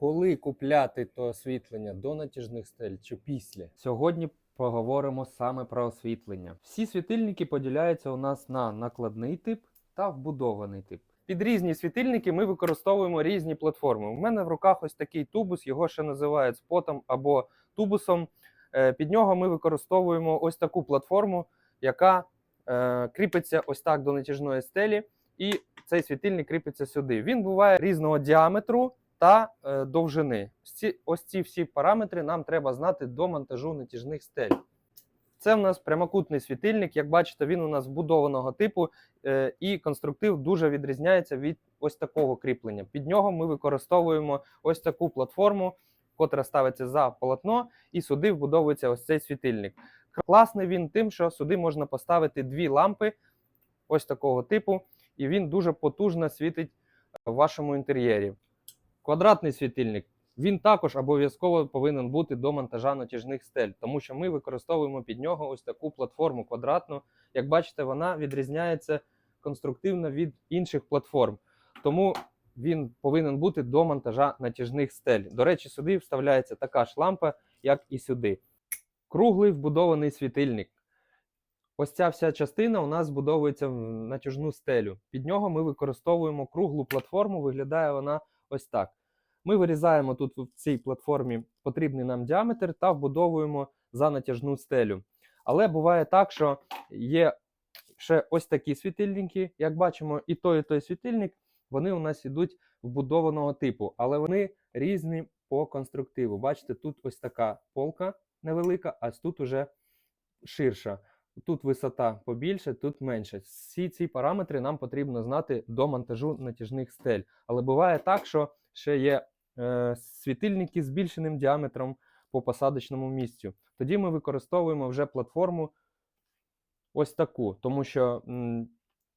Коли купляти то освітлення до натяжних стель чи після? Сьогодні поговоримо саме про освітлення. Всі світильники поділяються у нас на накладний тип та вбудований тип. Під різні світильники ми використовуємо різні платформи. У мене в руках ось такий тубус, його ще називають спотом або тубусом. Е, Під нього ми використовуємо ось таку платформу, яка е, кріпиться ось так до натяжної стелі, і цей світильник кріпиться сюди. Він буває різного діаметру та е, довжини. Ось ці, всі параметри нам треба знати до монтажу натяжних стель. Це в нас прямокутний світильник. Як бачите, він у нас вбудованого типу, е, і конструктив дуже відрізняється від ось такого кріплення. Під нього ми використовуємо ось таку платформу, котра ставиться за полотно, і сюди вбудовується ось цей світильник. Класний він тим, що сюди можна поставити дві лампи ось такого типу, і він дуже потужно світить в вашому інтер'єрі. Квадратний світильник. Він також обов'язково повинен бути до монтажа натяжних стель, тому що ми використовуємо під нього ось таку платформу квадратну. Як бачите, вона відрізняється конструктивно від інших платформ. Тому він повинен бути до монтажа натяжних стель. До речі, сюди вставляється така ж лампа, як і сюди. Круглий вбудований світильник. Ось ця вся частина у нас збудовується в натяжну стелю. Під нього ми використовуємо круглу платформу, виглядає вона ось так. Ми вирізаємо тут в цій платформі потрібний нам діаметр та вбудовуємо за натяжну стелю. Але буває так, що є ще ось такі світильники, як бачимо, і той, і той світильник, вони у нас ідуть вбудованого типу, але вони різні по конструктиву. Бачите, тут ось така полка невелика, а тут уже ширша. Тут висота побільше, тут менше. Всі ці параметри нам потрібно знати до монтажу натяжних стель. Але буває так, що ще є світильники з збільшеним діаметром по посадочному місцю. Тоді ми використовуємо вже платформу ось таку, тому що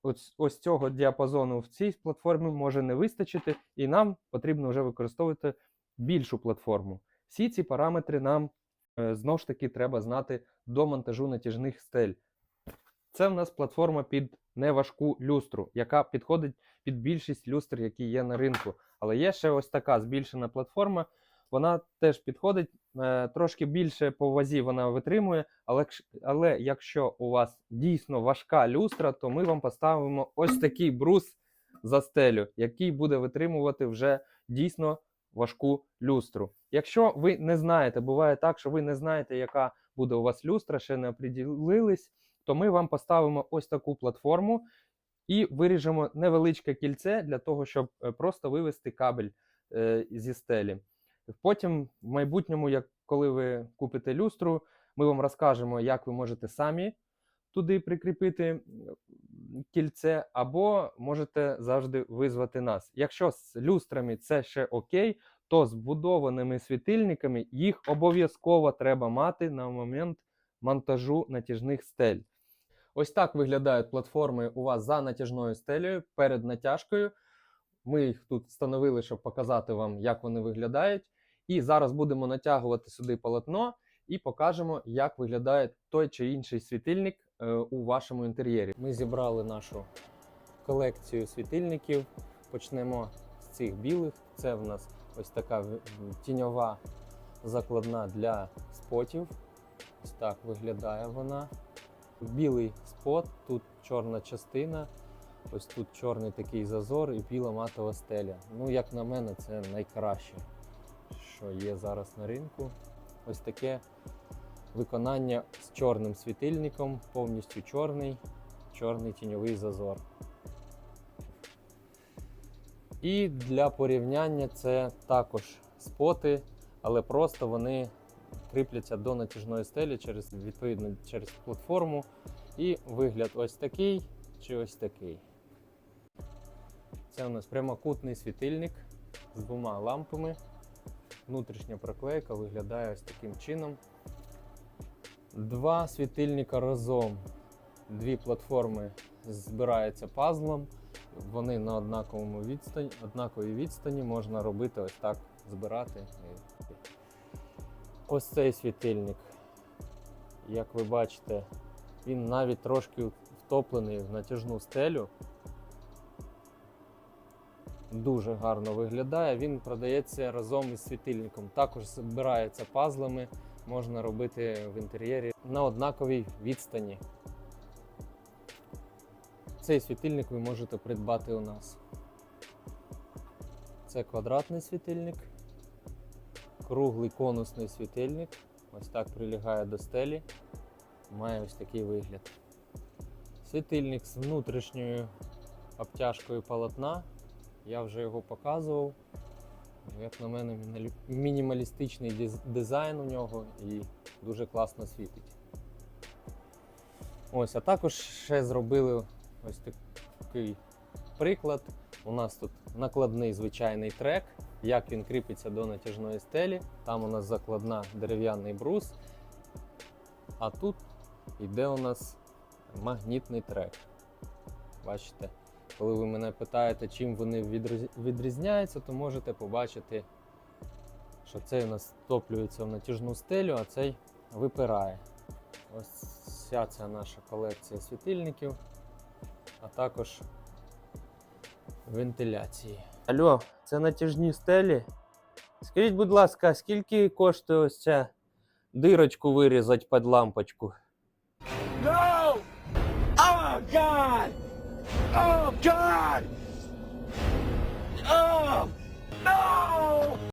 ось, ось цього діапазону в цій платформі може не вистачити, і нам потрібно вже використовувати більшу платформу. Всі ці параметри нам е, знову ж таки треба знати до монтажу натяжних стель. Це в нас платформа під неважку люстру, яка підходить під більшість люстр, які є на ринку. Але є ще ось така збільшена платформа. Вона теж підходить е, трошки більше по вазі вона витримує. Але, але якщо у вас дійсно важка люстра, то ми вам поставимо ось такий брус за стелю, який буде витримувати вже дійсно важку люстру. Якщо ви не знаєте, буває так, що ви не знаєте, яка буде у вас люстра, ще не оприділились, то ми вам поставимо ось таку платформу і виріжемо невеличке кільце для того, щоб е, просто вивести кабель е, зі стелі. Потім, в майбутньому, як коли ви купите люстру, ми вам розкажемо, як ви можете самі туди прикріпити кільце, або можете завжди визвати нас. Якщо з люстрами це ще окей, то з будованими світильниками їх обов'язково треба мати на момент монтажу натяжних стель. Ось так виглядають платформи у вас за натяжною стелею перед натяжкою. Ми їх тут встановили, щоб показати вам, як вони виглядають. І зараз будемо натягувати сюди полотно і покажемо, як виглядає той чи інший світильник е, у вашому інтер'єрі. Ми зібрали нашу колекцію світильників. Почнемо з цих білих. Це в нас ось така тіньова закладна для спотів. Ось так виглядає вона. Білий спот, тут чорна частина, ось тут чорний такий зазор і біла матова стеля. Ну, як на мене, це найкраще, що є зараз на ринку. Ось таке виконання з чорним світильником, повністю чорний, чорний тіньовий зазор. І для порівняння це також споти, але просто вони кріпляться до натяжної стелі через відповідно через платформу. І вигляд ось такий чи ось такий. Це у нас прямокутний світильник з двома лампами. Внутрішня проклейка виглядає ось таким чином. Два світильника разом. Дві платформи збираються пазлом. Вони на однаковому відстані, однаковій відстані можна робити ось так, збирати. Ось цей світильник, як ви бачите, він навіть трошки втоплений в натяжну стелю. Дуже гарно виглядає. Він продається разом із світильником. Також збирається пазлами, можна робити в інтер'єрі на однаковій відстані. Цей світильник ви можете придбати у нас. Це квадратний світильник, круглий конусний світильник. Ось так прилягає до стелі. Має ось такий вигляд. Світильник з внутрішньою обтяжкою полотна. Я вже його показував. Як на мене, мінімалістичний дизайн у нього і дуже класно світить. Ось, а також ще зробили ось такий приклад. У нас тут накладний звичайний трек, як він кріпиться до натяжної стелі. Там у нас закладна дерев'яний брус. А тут йде у нас магнітний трек. Бачите, коли ви мене питаєте, чим вони відрізняються, то можете побачити, що цей у нас втоплюється в натяжну стелю, а цей випирає. Ось вся ця наша колекція світильників, а також вентиляції. Алло, це натяжні стелі. Скажіть, будь ласка, скільки коштує ось ця дирочку вирізати під лампочку? No! Oh God! Oh God! Oh! No!